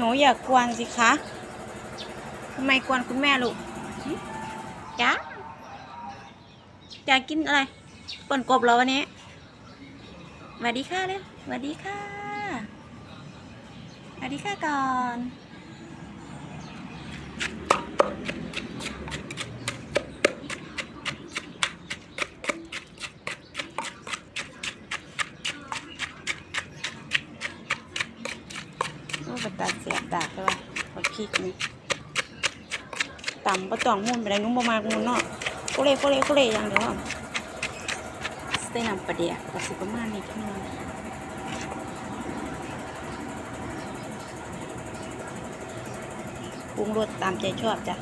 หนูอย่ากกวนสิคะทำไมกวนคุณแม่ลูกหึจ๊ะอยากกินอะไรป่นกบเหรอวันนี้สวัสดีค่ะเลยสวัสดีค่ะสวัสดีค่ะก่อน โอ้บัดเสียบดากเลยว่าพอคลิกนี่ต่ำประจ่องมุ่นไปเลยนุ่มประมาณมุนเนาะก็เล่โคเล่โคเล่อย่างเดียวอะสเตนำประเดี๋ยวกับสิประมาณนี้พี่น้องปรุงรสตามใจชอบจ้ะ